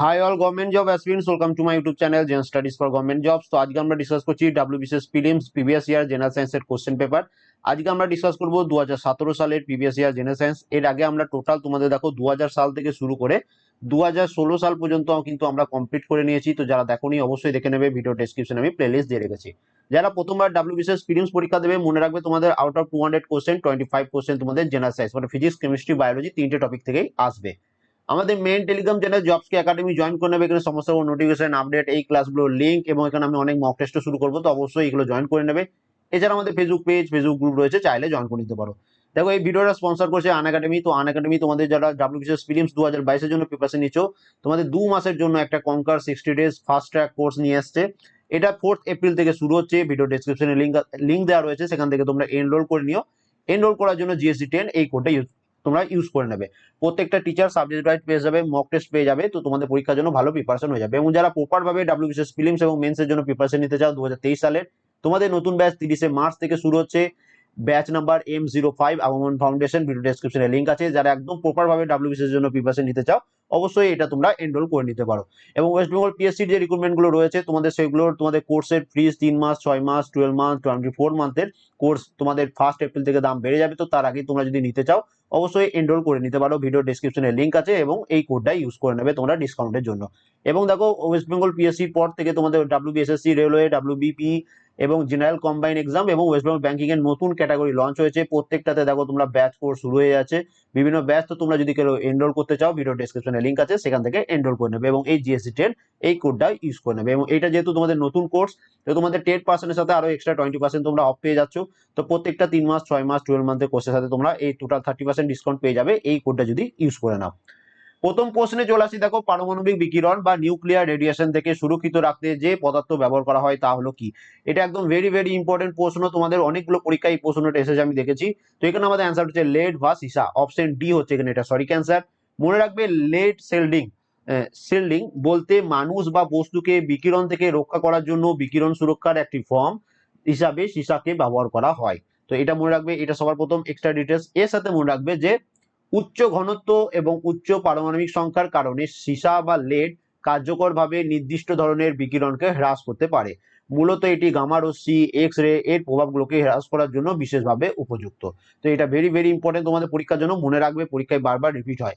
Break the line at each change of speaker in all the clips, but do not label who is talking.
high all government job aspirants welcome to my YouTube channel Gen studies for government jobs তো আজকে আমরা discuss করছি WBCS prelims previous year general সায়েন্সের question paper আজকে আমরা discuss করবো দু সালের প্রিভিয়াস ইয়ার জেনারেল সায়েন্স এর আগে আমরা টোটাল তোমাদের দেখো দু সাল থেকে শুরু করে দু সাল পর্যন্ত কিন্তু আমরা কমপ্লিট করে নিয়েছি তো যারা নি অবশ্যই দেখে নেবে ভিডিও ডেসক্রিপশনে আমি প্লেলিস্ট দিয়ে রেখেছি যারা প্রথমবার ডাব্লিউবিসিএস ফিলিমস পরীক্ষা দেবে মনে রাখবে তোমাদের out of two hundred question twenty five question তোমাদের জেনারেল সায়েন্স মানে ফিজিক্স কেমিস্ট্রি বায়োলজি তিনটে টপিক থেকেই আসবে আমাদের মেন টেলিগ্রাম চ্যানেল জবসকে একাডেমি জয়েন করে নেবে এখানে সমস্ত নোটিফিকেশন আপডেট এই ক্লাসগুলোর লিঙ্ক এবং এখানে আমি অনেক মক টেস্টও শুরু করবো তো অবশ্যই এগুলো জয়েন করে নেবে এছাড়া আমাদের ফেসবুক পেজ ফেসবুক গ্রুপ রয়েছে চাইলে জয়েন করে নিতে পারো দেখো এই ভিডিওটা স্পন্সর করছে আন একাডেমি তো আন একাডেমি তোমাদের যারা ডাব্লিউবিসিএস ফিলিমস দু হাজার বাইশের জন্য প্রিপারেশন নিচ্ছ তোমাদের দু মাসের জন্য একটা conquer sixty days fast track course নিয়ে আসছে এটা ফোর্থ এপ্রিল থেকে শুরু হচ্ছে ভিডিও ডিসক্রিপশনে লিঙ্ক লিঙ্ক দেওয়া রয়েছে সেখান থেকে তোমরা এনরোল করে নিও এনরোল করার জন্য জিএসসি টেন এই কোডটা ইউজ তোমরা ইউজ করে নেবে প্রত্যেকটা টিচার সাবজেক্ট ওয়াইজ পেয়ে যাবে মক টেস্ট পেয়ে যাবে তো তোমাদের পরীক্ষার জন্য ভালো প্রিপারেশন হয়ে যাবে এবং যারা প্রপারভাবে ডাব্লিউবিসিএস ফিলিমস এবং মেন্সের জন্য প্রিপারেশন নিতে চাও দু সালের তোমাদের নতুন ব্যাচ তিরিশে মার্চ থেকে শুরু হচ্ছে batch number M zero five আবমন ফাউন্ডেশন ভিডিও ডেসক্রিপশনে লিঙ্ক আছে যারা একদম প্রপারভাবে ডাব্লিউবিসিএস জন্য প্রিপারেশন নিতে চাও অবশ্যই এটা তোমরা এনরোল করে নিতে পারো এবং ওয়েস্ট বেঙ্গল পিএসসির যে রিক্রুটমেন্টগুলো রয়েছে তোমাদের সেগুলোর তোমাদের কোর্সের ফ্রিজ তিন মাস ছয় মাস টুয়েলভ মান্থ টোয়েন্টি ফোর মান্থের কোর্স তোমাদের ফার্স্ট এপ্রিল থেকে দাম বেড়ে যাবে তো তার আগে তোমরা যদি নিতে চাও অবশ্যই এনরোল করে নিতে পারো ভিডিও ডিসক্রিপশনে লিঙ্ক আছে এবং এই কোডটা ইউজ করে নেবে তোমরা ডিসকাউন্টের জন্য এবং দেখো ওয়েস্ট বেঙ্গল পিএসসির পর থেকে তোমাদের ডাব্লিউবিএসএসসি রেলওয়ে ডাব্লিউবিপি এবং জেনারেল কম্বাইন এক্সাম এবং ওয়েস্ট বেঙ্গল ব্যাঙ্কিং এর নতুন ক্যাটাগরি লঞ্চ হয়েছে প্রত্যেকটাতে দেখো তোমরা ব্যাচ কোর্স শুরু হয়ে যাচ্ছে বিভিন্ন ব্যাচ তো তোমরা যদি কেউ এনরোল করতে চাও ভিডিও ডিসক্রিপশনে লিঙ্ক আছে সেখান থেকে এনরোল করে নেবে এবং এই জিএসসি টেন এই কোডটা ইউজ করে নেবে এবং এটা যেহেতু তোমাদের নতুন কোর্স তো তোমাদের টেন পার্সেন্টের সাথে আরো এক্সট্রা টোয়েন্টি পার্সেন্ট তোমরা অফ পেয়ে যাচ্ছ তো প্রত্যেকটা তিন মাস ছয় মাস টুয়েলভ মান্থের কোর্সের সাথে তোমরা এই টোটাল থার্টি পার্সেন্ট ডিসকাউন্ট পেয়ে যাবে এই কোডটা যদি ইউজ করে নাও প্রথম প্রশ্নে চলে আসি দেখো পারমাণবিক বিকিরণ বা নিউক্লিয়ার রেডিয়েশন থেকে সুরক্ষিত রাখতে যে পদার্থ ব্যবহার করা হয় তা হলো কি এটা একদম ভেরি ভেরি ইম্পর্টেন্ট প্রশ্ন তোমাদের অনেকগুলো পরীক্ষায় এই প্রশ্নটা এসেছে আমি দেখেছি তো এখানে আমাদের অ্যান্সার হচ্ছে লেড বা সিসা অপশন ডি হচ্ছে এখানে এটা সরি ক্যান্সার মনে রাখবে লেড সেল্ডিং সেল্ডিং বলতে মানুষ বা বস্তুকে বিকিরণ থেকে রক্ষা করার জন্য বিকিরণ সুরক্ষার একটি ফর্ম হিসাবে সিসাকে ব্যবহার করা হয় তো এটা মনে রাখবে এটা সবার প্রথম এক্সট্রা ডিটেলস এর সাথে মনে রাখবে যে উচ্চ ঘনত্ব এবং উচ্চ পারমাণবিক সংখ্যার কারণে সীসা বা লেড কার্যকরভাবে নির্দিষ্ট ধরনের বিকিরণকে হ্রাস করতে পারে মূলত এটি ও রশ্মি এক্স রে এর প্রভাবগুলোকে হ্রাস করার জন্য বিশেষভাবে উপযুক্ত তো এটা ভেরি ভেরি ইম্পর্টেন্ট তোমাদের পরীক্ষার জন্য মনে রাখবে পরীক্ষায় বারবার রিপিট হয়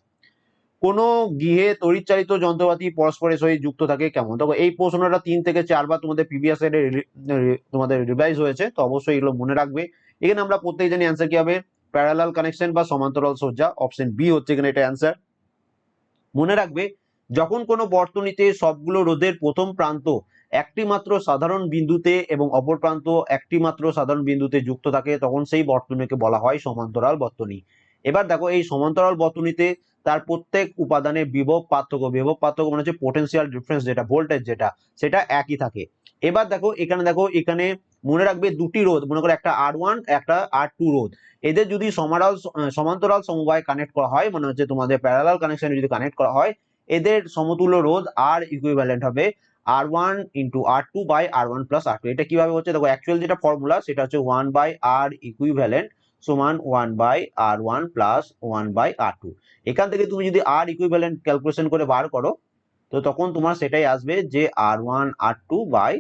কোনো গৃহে তরিচালিত যন্ত্রপাতি পরস্পরের সহিত যুক্ত থাকে কেমন দেখো এই প্রশ্নটা তিন থেকে চারবার তোমাদের পিভিএস তোমাদের রিভাইজ হয়েছে তো অবশ্যই এগুলো মনে রাখবে এখানে আমরা প্রত্যেক জানি অ্যান্সার কি হবে প্যারালাল কানেকশন বা সমান্তরাল সজ্জা অপশন বি হচ্ছে এখানে এটা অ্যান্সার মনে রাখবে যখন কোনো বর্তনীতে সবগুলো রোদের প্রথম প্রান্ত একটি মাত্র সাধারণ বিন্দুতে এবং অপর প্রান্ত একটি মাত্র সাধারণ বিন্দুতে যুক্ত থাকে তখন সেই বর্তনীকে বলা হয় সমান্তরাল বর্তনী এবার দেখো এই সমান্তরাল বর্তনীতে তার প্রত্যেক উপাদানে বিভব পার্থক্য বিভব পার্থক্য মানে হচ্ছে পোটেন্সিয়াল ডিফারেন্স যেটা ভোল্টেজ যেটা সেটা একই থাকে এবার দেখো এখানে দেখো এখানে মনে রাখবে দুটি রোধ মনে করো একটা আর ওয়ান একটা আর টু রোধ এদের যদি সমারাল সমান্তরাল সমবায় কানেক্ট করা হয় মানে হচ্ছে তোমাদের প্যারালাল কানেকশন যদি কানেক্ট করা হয় এদের সমতুল্য রোধ আর ইকুইভ্যালেন্ট হবে R one into R two by R one plus R two এটা কিভাবে হচ্ছে দেখো অ্যাকচুয়াল যেটা ফর্মুলা সেটা হচ্ছে ওয়ান বাই আর ইকুইভ্যালেন্ট সমান one by R one plus one by R two এখান থেকে তুমি যদি আর ইকুইভ্যালেন্ট ক্যালকুলেশন করে বার করো তো তখন তোমার সেটাই আসবে যে R one R two by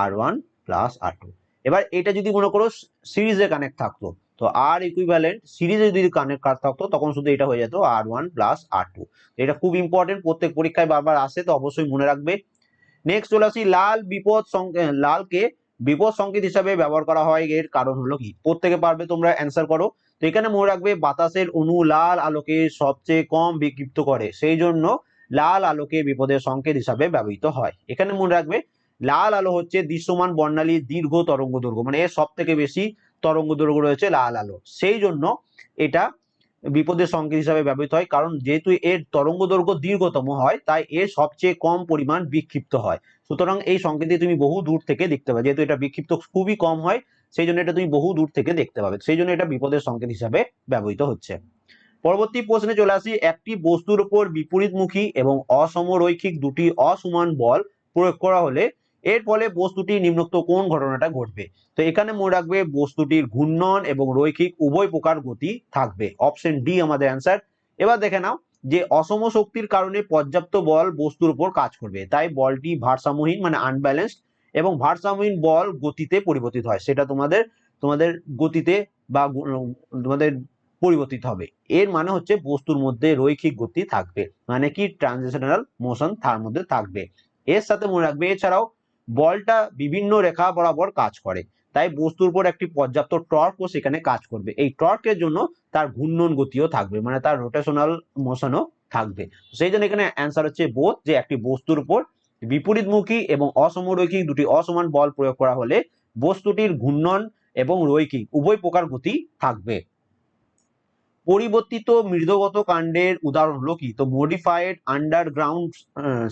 R one plus R two এবার এটা যদি মনে করো সিরিজে কানেক্ট থাকতো তো আর ইকুইভ্যালেন্ট সিরিজে যদি কানেক্ট থাকতো তখন শুধু এটা হয়ে যেত R one plus R two এটা খুব ইম্পর্টেন্ট প্রত্যেক পরীক্ষায় বারবার আসে তো অবশ্যই মনে রাখবে নেক্সট চলে আসি লাল বিপদ লালকে বিপদ সংকেত হিসাবে ব্যবহার করা হয় এর কারণ হলো কি প্রত্যেকে পারবে তোমরা অ্যান্সার করো তো এখানে মনে রাখবে বাতাসের অণু লাল আলোকে সবচেয়ে কম বিক্ষিপ্ত করে সেই জন্য লাল আলোকে বিপদের সংকেত হিসাবে ব্যবহৃত হয় এখানে মনে রাখবে লাল আলো হচ্ছে দৃশ্যমান বর্ণালীর দীর্ঘ তরঙ্গ দৈর্ঘ্য মানে এর সব থেকে বেশি তরঙ্গ দৈর্ঘ্য রয়েছে লাল আলো সেই জন্য এটা বিপদের সংকেত হিসাবে ব্যবহৃত হয় কারণ যেহেতু এর তরঙ্গ দৈর্ঘ্য দীর্ঘতম হয় তাই এর সবচেয়ে কম পরিমাণ বিক্ষিপ্ত হয় সুতরাং এই সংকেতটি তুমি বহু দূর থেকে দেখতে পাবে যেহেতু এটা বিক্ষিপ্ত খুবই কম হয় সেই জন্য এটা তুমি বহু দূর থেকে দেখতে পাবে সেই জন্য এটা বিপদের সংকেত হিসাবে ব্যবহৃত হচ্ছে পরবর্তী প্রশ্নে চলে আসি একটি বস্তুর উপর বিপরীতমুখী এবং অসমরৈখিক দুটি অসমান বল প্রয়োগ করা হলে এর ফলে বস্তুটি নিম্নোক্ত কোন ঘটনাটা ঘটবে তো এখানে মনে রাখবে বস্তুটির ঘূর্ণন এবং রৈখিক উভয় প্রকার গতি থাকবে অপশন ডি আমাদের অ্যান্সার এবার দেখে নাও যে অসম শক্তির কারণে পর্যাপ্ত বল বস্তুর উপর কাজ করবে তাই বলটি ভারসাম্যহীন মানে আনব্যালেন্সড এবং ভারসাম্যহীন বল গতিতে পরিবর্তিত হয় সেটা তোমাদের তোমাদের গতিতে বা তোমাদের পরিবর্তিত হবে এর মানে হচ্ছে বস্তুর মধ্যে রৈখিক গতি থাকবে মানে কি ট্রানজিশনাল মোশন তার মধ্যে থাকবে এর সাথে মনে রাখবে এছাড়াও বলটা বিভিন্ন রেখা বরাবর কাজ করে তাই বস্তুর উপর একটি পর্যাপ্ত টর্কও সেখানে কাজ করবে এই টর্কের জন্য তার ঘূর্ণন গতিও থাকবে মানে তার রোটেশনাল মোশনও থাকবে সেই জন্য এখানে অ্যান্সার হচ্ছে বোধ যে একটি বস্তুর উপর বিপরীতমুখী এবং অসমরৈখিক দুটি অসমান বল প্রয়োগ করা হলে বস্তুটির ঘূর্ণন এবং রৈখিক উভয় প্রকার গতি থাকবে পরিবর্তিত মৃদগত কাণ্ডের উদাহরণ হলো কি তো মডিফাইড আন্ডারগ্রাউন্ড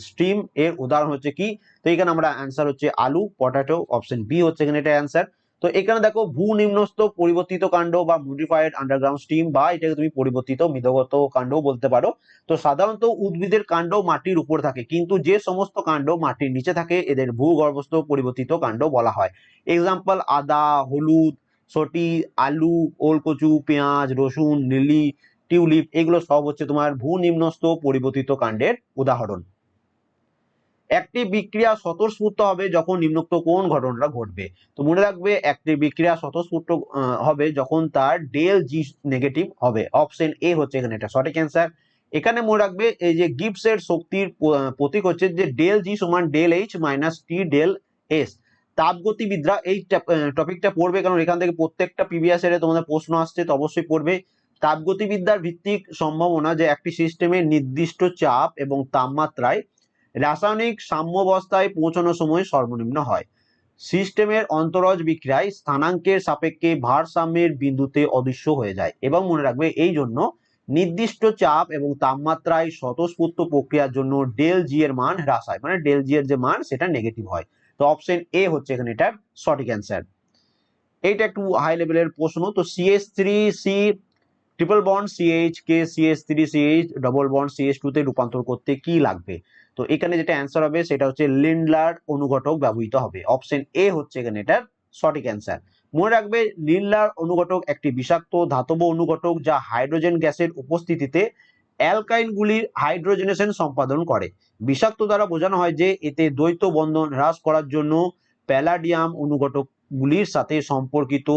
স্ট্রিম এর উদাহরণ হচ্ছে কি তো এখানে আমরা অ্যান্সার হচ্ছে আলু পটাটো অপশন বি হচ্ছে এখানে এটা অ্যান্সার তো এখানে দেখো ভূ নিম্নস্থ পরিবর্তিত কাণ্ড বা মডিফাইড আন্ডারগ্রাউন্ড স্টিম বা এটাকে তুমি পরিবর্তিত মৃদগত কাণ্ড বলতে পারো তো সাধারণত উদ্ভিদের কাণ্ড মাটির উপর থাকে কিন্তু যে সমস্ত কাণ্ড মাটির নিচে থাকে এদের ভূগর্ভস্থ পরিবর্তিত কাণ্ড বলা হয় এক্সাম্পল আদা হলুদ সটি আলু ওলকচু পেঁয়াজ রসুন লিলি টিউলিপ এগুলো সব হচ্ছে তোমার নিম্নস্থ পরিবর্তিত কাণ্ডের উদাহরণ একটি বিক্রিয়া স্বতঃস্ফূর্ত হবে যখন নিম্নোক্ত কোন ঘটনাটা ঘটবে তো মনে রাখবে একটি বিক্রিয়া স্বতঃস্ফূর্ত হবে যখন তার ডেল জি নেগেটিভ হবে অপশন এ হচ্ছে এখানে এটা সঠিক অ্যান্সার এখানে মনে রাখবে এই যে গিপসের শক্তির প্রতীক হচ্ছে যে ডেল জি সমান del H minus T del S তাপগতিবিদরা এই টপিকটা পড়বে কারণ এখান থেকে প্রত্যেকটা প্রিভিয়াস এর তোমাদের প্রশ্ন আসছে তো অবশ্যই পড়বে তাপগতিবিদ্যার ভিত্তিক সম্ভাবনা যে একটি সিস্টেমের নির্দিষ্ট চাপ এবং তাপমাত্রায় রাসায়নিক সাম্যবস্থায় পৌঁছানোর সময় সর্বনিম্ন হয় সিস্টেমের অন্তরজ বিক্রিয়ায় স্থানাঙ্কের সাপেক্ষে ভারসাম্যের বিন্দুতে অদৃশ্য হয়ে যায় এবং মনে রাখবে এই জন্য নির্দিষ্ট চাপ এবং তাপমাত্রায় স্বতঃস্ফূর্ত প্রক্রিয়ার জন্য ডেল জি এর মান হ্রাস হয় মানে ডেল জি এর যে মান সেটা নেগেটিভ হয় তো অপশন এ হচ্ছে এখানে এটার সঠিক অ্যান্সার এইটা একটু হাই লেভেলের প্রশ্ন তো CS three C triple bond CH কে CS three CH double bond CS টুতে রূপান্তর করতে কি লাগবে তো এখানে যেটা অ্যান্সার হবে সেটা হচ্ছে লিনলার অনুঘটক ব্যবহৃত হবে অপশন এ হচ্ছে এখানে এটার সঠিক অ্যান্সার মনে রাখবে লিনলার অনুঘটক একটি বিষাক্ত ধাতব অনুঘটক যা হাইড্রোজেন গ্যাসের উপস্থিতিতে অ্যালকাইনগুলির হাইড্রোজেনেশন সম্পাদন করে বিষাক্ত দ্বারা বোঝানো হয় যে এতে দ্বৈত বন্ধন হ্রাস করার জন্য প্যালাডিয়াম অনুঘটকগুলির সাথে সম্পর্কিত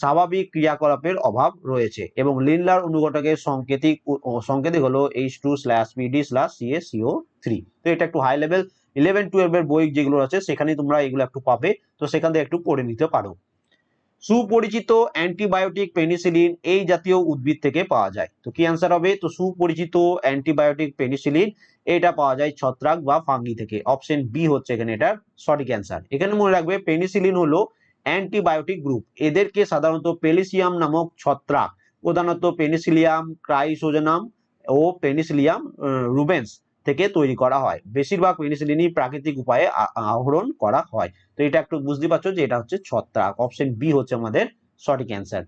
স্বাভাবিক ক্রিয়াকলাপের অভাব রয়েছে এবং লিনলার অনুঘটকের সংকেতিক সংকেতিক হলো H two slash PD slash CA three তো এটা একটু হাই লেভেল ইলেভেন টুয়েলভের বই যেগুলো আছে সেখানে তোমরা এগুলো একটু পাবে তো সেখান থেকে একটু পড়ে নিতে পারো সুপরিচিত অ্যান্টিবায়োটিক পেনিসিলিন এই জাতীয় উদ্ভিদ থেকে পাওয়া যায় তো কি অ্যান্সার হবে তো সুপরিচিত অ্যান্টিবায়োটিক পেনিসিলিন এটা পাওয়া যায় ছত্রাক বা ফাঙ্গি থেকে অপশন বি হচ্ছে এখানে এটার সঠিক অ্যান্সার এখানে মনে রাখবে পেনিসিলিন হলো অ্যান্টিবায়োটিক গ্রুপ এদেরকে সাধারণত পেলিসিয়াম নামক ছত্রাক প্রধানত পেনিসিলিয়াম ক্রাইসোজেনাম ও পেনিসিলিয়াম রুবেন্স থেকে তৈরি করা হয় বেশিরভাগ পেনিসিলিনই প্রাকৃতিক উপায়ে আহরণ করা হয় তো এটা একটু বুঝতে পারছো যে এটা হচ্ছে ছত্রাক অপশন বি হচ্ছে আমাদের সঠিক অ্যান্সার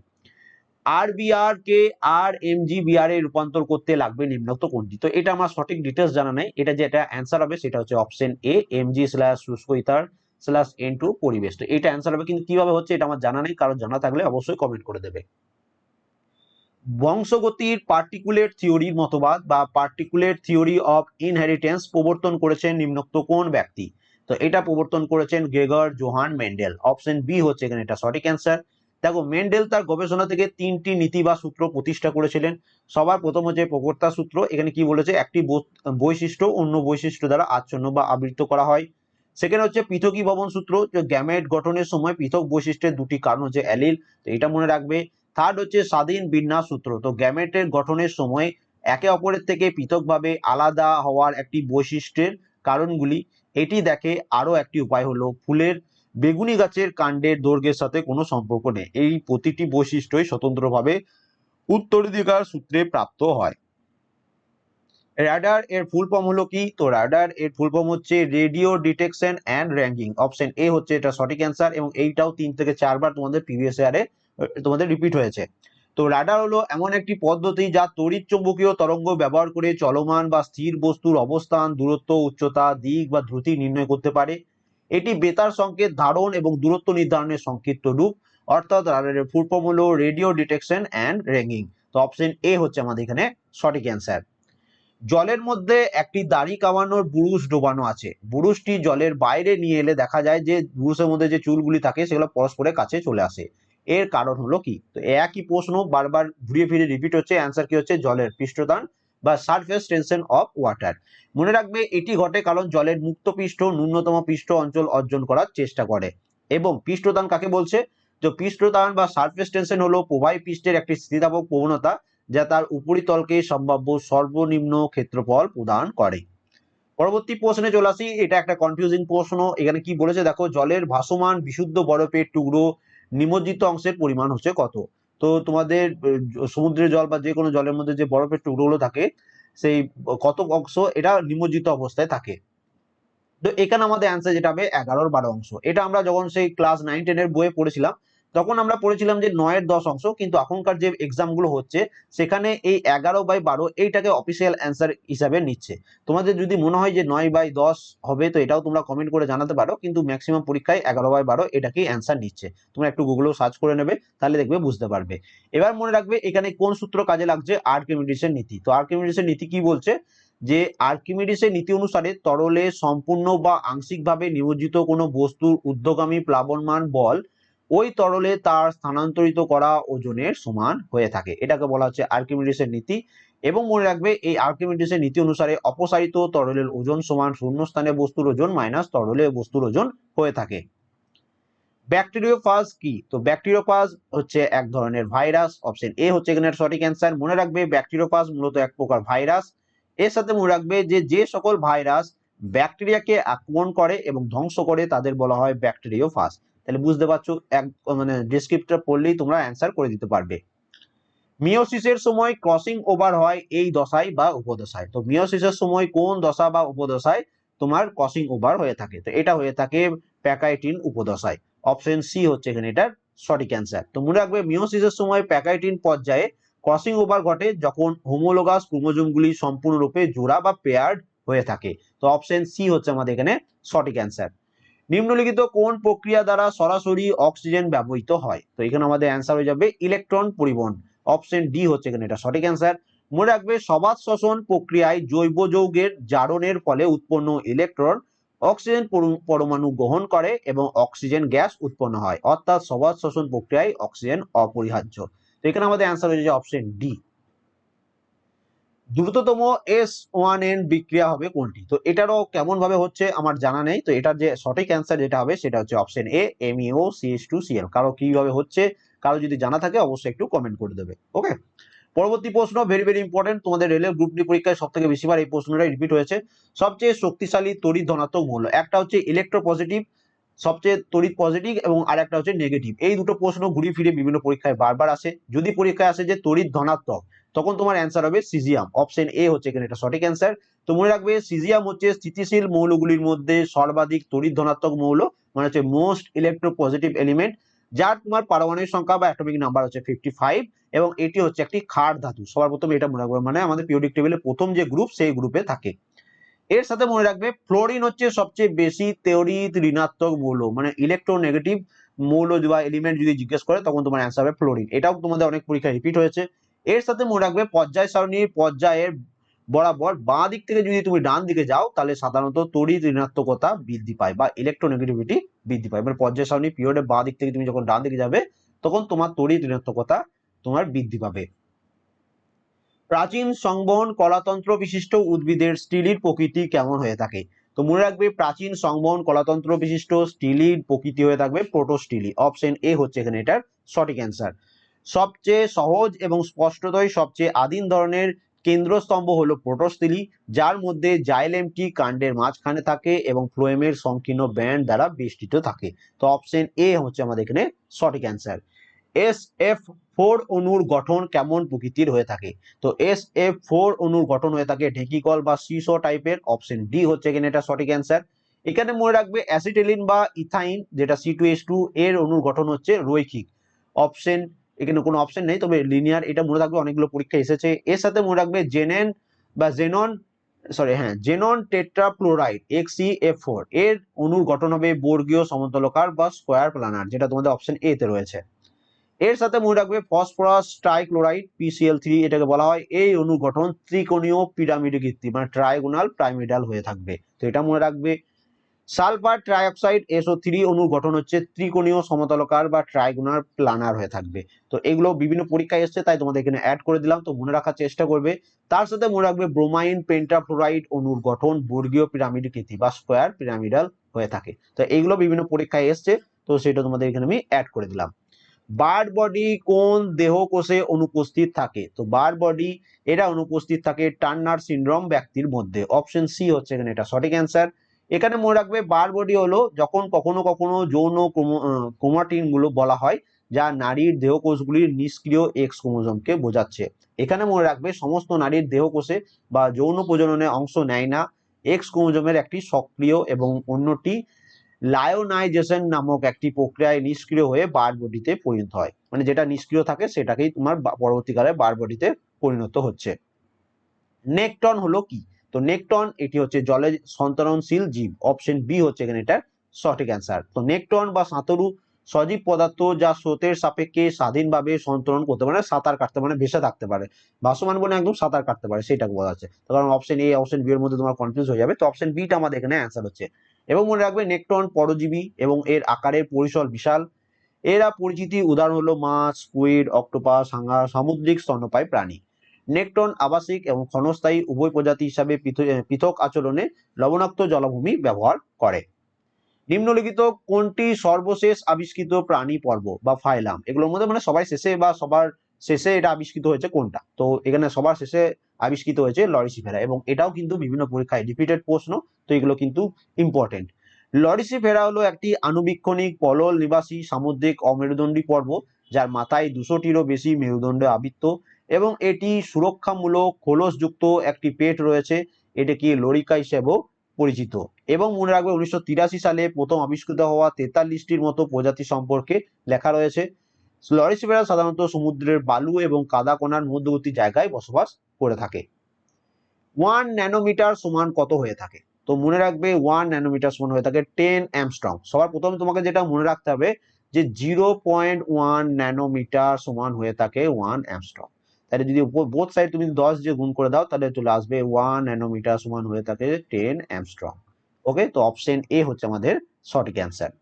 আর বিআর কে আর এম জি বিআর এ রূপান্তর করতে লাগবে নিম্নোক্ত কোনটি তো এটা আমার সঠিক ডিটেলস জানা নেই এটা যেটা অ্যান্সার হবে সেটা হচ্ছে option A M G slash শুষ্ক ইতার স্ল্যাশ এন টু পরিবেশ তো এটা অ্যান্সার হবে কিন্তু কিভাবে হচ্ছে এটা আমার জানা নেই কারণ জানা থাকলে অবশ্যই কমেন্ট করে দেবে বংশগতির পার্টিকুলেট থিওরির মতবাদ বা পার্টিকুলেট থিওরি অফ ইনহেরিটেন্স প্রবর্তন করেছেন নিম্নোক্ত কোন ব্যক্তি তো এটা প্রবর্তন করেছেন Gregor Johann Mendel option B হচ্ছে এখানে এটা সঠিক অ্যান্সার দেখো মেন্ডেল তার গবেষণা থেকে তিনটি নীতি বা সূত্র প্রতিষ্ঠা করেছিলেন সবার প্রথম হচ্ছে প্রকর্তা সূত্র এখানে কি বলেছে একটি বৈশিষ্ট্য অন্য বৈশিষ্ট্য দ্বারা আচ্ছন্ন বা আবৃত করা হয় সেখানে হচ্ছে পৃথকী ভবন সূত্র যে গ্যামেট গঠনের সময় পৃথক বৈশিষ্ট্যের দুটি কারণ হচ্ছে অ্যালিল তো এটা মনে রাখবে থার্ড হচ্ছে স্বাধীন বিন্যাস সূত্র তো গ্যামেটের গঠনের সময় একে অপরের থেকে পৃথকভাবে আলাদা হওয়ার একটি বৈশিষ্ট্যের কারণগুলি এটি দেখে আরও একটি উপায় হলো ফুলের বেগুনি গাছের কাণ্ডের দৈর্ঘ্যের সাথে কোনো সম্পর্ক নেই এই প্রতিটি বৈশিষ্ট্যই স্বতন্ত্রভাবে উত্তরাধিকার সূত্রে প্রাপ্ত হয় র্যাডার এর ফুল ফর্ম হলো কি তো র্যাডার এর ফুল ফর্ম হচ্ছে radio detection and ranking option A হচ্ছে এটা সঠিক অ্যান্সার এবং এইটাও তিন থেকে চারবার তোমাদের প্রিভিয়াস ইয়ারে তোমাদের রিপিট হয়েছে তো রাডার হলো এমন একটি পদ্ধতি যা তড়িৎ চৌম্বকীয় তরঙ্গ ব্যবহার করে চলমান বা স্থির বস্তুর অবস্থান দূরত্ব উচ্চতা দিক বা দ্রুতি নির্ণয় করতে পারে এটি বেতার সংকেত ধারণ এবং দূরত্ব নির্ধারণের সংক্ষিপ্ত রূপ অর্থাৎ রাডারের ফুটফর্ম হলো রেডিও ডিটেকশন অ্যান্ড রেঙ্গিং তো অপশন এ হচ্ছে আমাদের এখানে সঠিক অ্যান্সার জলের মধ্যে একটি দাড়ি কামানোর বুরুশ ডোবানো আছে বুরুশটি জলের বাইরে নিয়ে এলে দেখা যায় যে বুরুশের মধ্যে যে চুলগুলি থাকে সেগুলো পরস্পরের কাছে চলে আসে এর কারণ হলো কি তো একই প্রশ্ন বারবার ঘুরিয়ে ফিরে রিপিট হচ্ছে অ্যান্সার কি হচ্ছে জলের পৃষ্ঠদান বা সারফেস টেনশন অফ ওয়াটার মনে রাখবে এটি ঘটে কারণ জলের মুক্ত পৃষ্ঠ ন্যূনতম পৃষ্ঠ অঞ্চল অর্জন করার চেষ্টা করে এবং পৃষ্ঠদান কাকে বলছে তো পৃষ্ঠদান বা সারফেস টেনশন হলো প্রবাহী পৃষ্ঠের একটি স্থিতাবক প্রবণতা যা তার উপরিতলকে সম্ভাব্য সর্বনিম্ন ক্ষেত্রফল প্রদান করে পরবর্তী প্রশ্নে চলে আসি এটা একটা কনফিউজিং প্রশ্ন এখানে কি বলেছে দেখো জলের ভাসমান বিশুদ্ধ বরফের টুকরো নিমজ্জিত অংশের পরিমাণ হচ্ছে কত তো তোমাদের সমুদ্রের জল বা যে কোনো জলের মধ্যে যে বরফের টুকরোগুলো থাকে সেই কত অংশ এটা নিমজ্জিত অবস্থায় থাকে তো এখানে আমাদের অ্যান্সার যেটা হবে এগারোর বারো অংশ এটা আমরা যখন সেই ক্লাস নাইন টেনের বইয়ে পড়েছিলাম তখন আমরা পড়েছিলাম যে নয়ের দশ অংশ কিন্তু এখনকার যে এক্সামগুলো হচ্ছে সেখানে এই এগারো বাই বারো এইটাকে অফিসিয়াল অ্যান্সার হিসাবে নিচ্ছে তোমাদের যদি মনে হয় যে নয় বাই দশ হবে তো এটাও তোমরা কমেন্ট করে জানাতে পারো কিন্তু ম্যাক্সিমাম পরীক্ষায় এগারো বাই বারো এটাকেই অ্যান্সার নিচ্ছে তোমরা একটু গুগলেও সার্চ করে নেবে তাহলে দেখবে বুঝতে পারবে এবার মনে রাখবে এখানে কোন সূত্র কাজে লাগছে আর্কিমিডিসের নীতি তো আর্কিমিডিসের নীতি কি বলছে যে আর্কিমিডিসের নীতি অনুসারে তরলে সম্পূর্ণ বা আংশিকভাবে নিয়োজিত কোনো বস্তুর উদ্যোগামী প্লাবনমান বল ওই তরলে তার স্থানান্তরিত করা ওজনের সমান হয়ে থাকে এটাকে বলা হচ্ছে আর্কিমিডিসের নীতি এবং মনে রাখবে এই আর্কিমিডিসের নীতি অনুসারে অপসারিত তরলের ওজন সমান শূন্য স্থানে বস্তুর ওজন মাইনাস তরলে বস্তুর ওজন হয়ে থাকে ব্যাকটেরিওফাজ কি তো ব্যাকটেরিওফাজ হচ্ছে এক ধরনের ভাইরাস অপশন এ হচ্ছে এখানে সঠিক অ্যান্সার মনে রাখবে ব্যাকটেরিওফাজ মূলত এক প্রকার ভাইরাস এর সাথে মনে রাখবে যে যে সকল ভাইরাস ব্যাকটেরিয়াকে আক্রমণ করে এবং ধ্বংস করে তাদের বলা হয় ব্যাকটেরিওফাজ তাহলে বুঝতে পারছো এক মানে ডেসক্রিপ্টটা পড়লেই তোমরা অ্যান্সার করে দিতে পারবে মিওসিসের সময় ক্রসিং ওভার হয় এই দশায় বা উপদশায় তো মিওসিসের সময় কোন দশা বা উপদশায় তোমার ক্রসিং ওভার হয়ে থাকে তো এটা হয়ে থাকে প্যাকাইটিন উপদশায় অপশন সি হচ্ছে এখানে এটার সঠিক অ্যান্সার তো মনে রাখবে মিওসিসের সময় প্যাকাইটিন পর্যায়ে ক্রসিং ওভার ঘটে যখন হোমোলোগাস ক্রোমোজোমগুলি সম্পূর্ণরূপে জোড়া বা পেয়ার্ড হয়ে থাকে তো অপশন সি হচ্ছে আমাদের এখানে সঠিক অ্যান্সার নিম্নলিখিত কোন প্রক্রিয়া দ্বারা সরাসরি অক্সিজেন ব্যবহৃত হয় তো এখানে আমাদের অ্যান্সার হয়ে যাবে ইলেকট্রন পরিবহন অপশন ডি হচ্ছে এখানে এটা সঠিক অ্যান্সার মনে রাখবে সবাত শ্বসন প্রক্রিয়ায় জৈব যৌগের জারণের ফলে উৎপন্ন ইলেকট্রন অক্সিজেন পরমাণু গ্রহণ করে এবং অক্সিজেন গ্যাস উৎপন্ন হয় অর্থাৎ সবাত শ্বসন প্রক্রিয়ায় অক্সিজেন অপরিহার্য তো এখানে আমাদের অ্যান্সার হয়ে যাবে অপশন ডি দ্রুততম এস ওয়ান এন বিক্রিয়া হবে কোনটি তো এটারও কেমন ভাবে হচ্ছে আমার জানা নেই তো এটার যে সঠিক অ্যান্সার যেটা হবে সেটা হচ্ছে option A MEO CS two CL কারো কিভাবে হচ্ছে কারো যদি জানা থাকে অবশ্যই একটু কমেন্ট করে দেবে ওকে পরবর্তী প্রশ্ন ভেরি ভেরি ইম্পর্টেন্ট তোমাদের রেলের গ্রুপ ডি পরীক্ষায় সব থেকে বেশিবার এই প্রশ্নটা রিপিট হয়েছে সবচেয়ে শক্তিশালী তড়িৎ ধনাত্মক মূল্য একটা হচ্ছে ইলেকট্রোপজিটিভ সবচেয়ে তড়িৎ পজিটিভ এবং আর একটা হচ্ছে নেগেটিভ এই দুটো প্রশ্ন ঘুরিয়ে ফিরে বিভিন্ন পরীক্ষায় বারবার আসে যদি পরীক্ষায় আসে যে তড়িৎ ধনাত্মক তখন তোমার অ্যান্সার হবে সিজিয়াম অপশন এ হচ্ছে এখানে এটা সঠিক অ্যান্সার তো মনে রাখবে সিজিয়াম হচ্ছে স্থিতিশীল মৌলগুলির মধ্যে সর্বাধিক তড়িৎ ধনাত্মক মৌল মানে হচ্ছে মোস্ট ইলেকট্রো পজিটিভ এলিমেন্ট যার তোমার পারমাণবিক সংখ্যা বা অ্যাটমিক নাম্বার হচ্ছে ফিফটি ফাইভ এবং এটি হচ্ছে একটি খাট ধাতু সবার প্রথমে এটা মনে রাখবে মানে আমাদের পিওডিক টেবিলে প্রথম যে গ্রুপ সেই গ্রুপে থাকে এর সাথে মনে রাখবে ফ্লোরিন হচ্ছে সবচেয়ে বেশি তেওরিত ঋণাত্মক মৌল মানে ইলেকট্রোনেগেটিভ মৌল বা এলিমেন্ট যদি জিজ্ঞেস করে তখন তোমার অ্যান্সার হবে ফ্লোরিন এটাও তোমাদের অনেক পরীক্ষায় রিপিট হয়েছে এর সাথে মনে রাখবে পর্যায় সারণী পর্যায়ের বরাবর বাঁ দিক থেকে যদি তুমি ডান দিকে যাও তাহলে সাধারণত তড়িৎ ঋণাত্মকতা বৃদ্ধি পায় বা ইলেকট্রোনেগেটিভিটি বৃদ্ধি পায় মানে পর্যায় সারণী পিরিয়ডে বাঁ দিক থেকে তুমি যখন ডান দিকে যাবে তখন তোমার তড়িৎ ঋণাত্মকতা তোমার বৃদ্ধি পাবে প্রাচীন সংবহন কলাতন্ত্র বিশিষ্ট উদ্ভিদের স্টিলির প্রকৃতি কেমন হয়ে থাকে তো মনে রাখবে প্রাচীন সংবহন কলাতন্ত্র বিশিষ্ট স্টিলির প্রকৃতি হয়ে থাকবে প্রোটোস্টিলি অপশন এ হচ্ছে এখানে এটার সঠিক অ্যান্সার সবচেয়ে সহজ এবং স্পষ্টতই সবচেয়ে আদিম ধরনের কেন্দ্রস্তম্ভ হলো প্রোটোস্থিলি যার মধ্যে জাইলেমটি কাণ্ডের মাঝখানে থাকে এবং ফ্লোয়েমের সংকীর্ণ ব্যান্ড দ্বারা বেষ্টিত থাকে তো অপশন এ হচ্ছে আমাদের এখানে সঠিক অ্যান্সার এস এফ ফোর অণুর গঠন কেমন প্রকৃতির হয়ে থাকে তো এস এফ ফোর অণুর গঠন হয়ে থাকে ঢেকিকল বা সিসো টাইপের অপশন ডি হচ্ছে এখানে এটা সঠিক অ্যান্সার এখানে মনে রাখবে অ্যাসিটেলিন বা ইথাইন যেটা সি টু এস টু এর অণুর গঠন হচ্ছে রৈখিক অপশন এখানে কোনো অপশন নেই তবে লিনিয়ার এটা মনে রাখবে অনেকগুলো পরীক্ষা এসেছে এর সাথে মনে রাখবে জেনেন বা জেনন সরি হ্যাঁ xenon tetrafluoride Xe F four এর অনুর গঠন হবে বর্গীয় সমতলকার বা স্কোয়ার প্লানার যেটা তোমাদের অপশন এ তে রয়েছে এর সাথে মনে রাখবে ফসফরাস ট্রাইক্লোরাইড পিসিএল থ্রি এটাকে বলা হয় এই অনুগঠন গঠন ত্রিকোণীয় পিরামিড কৃত্রিম মানে ট্রাইগোনাল প্রাইমিডাল হয়ে থাকবে তো এটা মনে রাখবে সালফার ট্রাইঅক্সাইড এসও থ্রি অনু গঠন হচ্ছে ত্রিকোণীয় সমতলকার বা ট্রাইগুনার প্লানার হয়ে থাকবে তো এগুলো বিভিন্ন পরীক্ষায় এসছে তাই তোমাদের এখানে অ্যাড করে দিলাম তো মনে রাখার চেষ্টা করবে তার সাথে মনে রাখবে ব্রোমাইন পেন্টাফ্লোরাইড অনুর গঠন বর্গীয় পিরামিড কৃতি বা স্কোয়ার পিরামিডাল হয়ে থাকে তো এগুলো বিভিন্ন পরীক্ষায় এসছে তো সেটা তোমাদের এখানে আমি অ্যাড করে দিলাম বার্ড বডি কোন দেহ কোষে অনুপস্থিত থাকে তো বার্ড বডি এটা অনুপস্থিত থাকে টার্নার সিন্ড্রোম ব্যক্তির মধ্যে অপশন সি হচ্ছে এখানে এটা সঠিক অ্যান্সার এখানে মনে রাখবে বার বডি হলো যখন কখনো কখনো যৌন গুলো বলা হয় যা নারীর দেহকোষগুলির নিষ্ক্রিয় এক্স ক্রোমোজোমকে বোঝাচ্ছে এখানে মনে রাখবে সমস্ত নারীর দেহকোষে বা যৌন প্রজননে অংশ নেয় না এক্স ক্রোমোজোমের একটি সক্রিয় এবং অন্যটি লায়োনাইজেশন নামক একটি প্রক্রিয়ায় নিষ্ক্রিয় হয়ে বার বডিতে পরিণত হয় মানে যেটা নিষ্ক্রিয় থাকে সেটাকেই তোমার পরবর্তীকালে বার বডিতে পরিণত হচ্ছে নেকটন হলো কি তো নেকটন এটি হচ্ছে জলে সন্তরণশীল জীব অপশন বি হচ্ছে এখানে এটা সঠিক অ্যান্সার তো নেকটন বা সাঁতরু সজীব পদার্থ যা স্রোতের সাপেক্ষে স্বাধীনভাবে সন্তরণ করতে পারে সাঁতার কাটতে পারে ভেসে থাকতে পারে ভাসমান বনে একদম সাঁতার কাটতে পারে সেটাকে বলা হচ্ছে তো কারণ অপশন এ অপশন বি এর মধ্যে তোমার কনফিউজ হয়ে যাবে তো অপশন বিটা আমাদের এখানে অ্যান্সার হচ্ছে এবং মনে রাখবে নেকটন পরজীবী এবং এর আকারের পরিসর বিশাল এরা পরিচিতি উদাহরণ হলো মাছ স্কুইড অক্টোপাস হাঙা সামুদ্রিক স্তন্যপায়ী প্রাণী নেকটন আবাসিক এবং ক্ষণস্থায়ী উভয় প্রজাতি হিসাবে পৃথক আচরণে লবণাক্ত জলাভূমি ব্যবহার করে নিম্নলিখিত কোনটি সর্বশেষ আবিষ্কৃত প্রাণী পর্ব বা ফাইলাম এগুলোর মধ্যে মানে সবাই শেষে বা সবার শেষে এটা আবিষ্কৃত হয়েছে কোনটা তো এখানে সবার শেষে আবিষ্কৃত হয়েছে লরিসিফেরা এবং এটাও কিন্তু বিভিন্ন পরীক্ষায় রিপিটেড প্রশ্ন তো এগুলো কিন্তু ইম্পর্টেন্ট লরিসিফেরা হলো একটি আনুবীক্ষণিক পলল নিবাসী সামুদ্রিক অমেরুদণ্ডী পর্ব যার মাথায় দুশোটিরও বেশি মেরুদণ্ড আবৃত্ত এবং এটি সুরক্ষামূলক খোলসযুক্ত একটি পেট রয়েছে এটাকে লরিকা হিসেবেও পরিচিত এবং মনে রাখবে উনিশশো সালে প্রথম আবিষ্কৃত হওয়া তেতাল্লিশটির মতো প্রজাতি সম্পর্কে লেখা রয়েছে লরিসিভেরা সাধারণত সমুদ্রের বালু এবং কাদা কোনার মধ্যবর্তী জায়গায় বসবাস করে থাকে ওয়ান ন্যানোমিটার সমান কত হয়ে থাকে তো মনে রাখবে ওয়ান ন্যানোমিটার সমান হয়ে থাকে টেন অ্যামস্ট্রং সবার প্রথমে তোমাকে যেটা মনে রাখতে হবে যে জিরো পয়েন্ট ওয়ান ন্যানোমিটার সমান হয়ে থাকে ওয়ান অ্যামস্ট্রং তাহলে যদি বোথ সাইড তুমি দশ দিয়ে গুণ করে দাও তাহলে চলে আসবে ওয়ান অ্যানোমিটার সমান হয়ে থাকে টেন অ্যামস্ট্রং ওকে তো অপশন এ হচ্ছে আমাদের সঠিক অ্যান্সার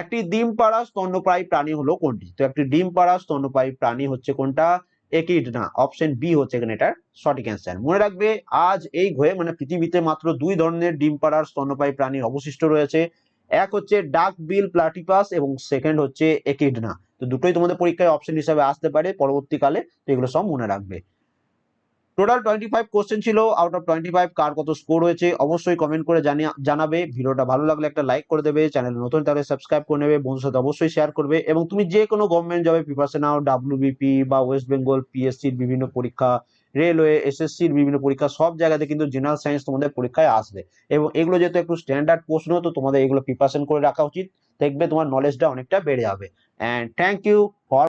একটি ডিম পাড়া স্তন্যপ্রায়ী প্রাণী হলো কোনটি তো একটি ডিম পাড়া স্তন্যপ্রায়ী প্রাণী হচ্ছে কোনটা একিড না অপশন বি হচ্ছে এখানে এটার সঠিক অ্যান্সার মনে রাখবে আজ এই ঘয়ে মানে পৃথিবীতে মাত্র দুই ধরনের ডিম পাড়ার স্তন্যপায়ী প্রাণীর অবশিষ্ট রয়েছে এক হচ্ছে ডাক বিল প্লাটিপাস এবং সেকেন্ড হচ্ছে একিডনা তো দুটোই তোমাদের পরীক্ষায় অপশন হিসাবে আসতে পারে পরবর্তীকালে তো এগুলো সব মনে রাখবে টোটাল টোয়েন্টি ফাইভ কোশ্চেন ছিল আউট অফ টোয়েন্টি ফাইভ কার কত স্কোর হয়েছে অবশ্যই কমেন্ট করে জানাবে ভিডিওটা ভালো লাগলে একটা লাইক করে দেবে চ্যানেল নতুন তাহলে সাবস্ক্রাইব করে নেবে বন্ধুর সাথে অবশ্যই শেয়ার করবে এবং তুমি যে কোনো গভর্নমেন্ট জবে প্রিপারেশন নাও ডাব্লিউবিপি বা ওয়েস্ট বেঙ্গল পিএসসির বিভিন্ন পরীক্ষা রেলওয়ে এসএসসির বিভিন্ন পরীক্ষা সব জায়গাতে কিন্তু জেনারেল সায়েন্স তোমাদের পরীক্ষায় আসবে এবং এগুলো যেহেতু একটু স্ট্যান্ডার্ড প্রশ্ন তো তোমাদের এগুলো প্রিপারেশন করে রাখা উচিত দেখবে তোমার নলেজটা অনেকটা বেড়ে যাবে অ্যান্ড থ্যাংক ইউ ফর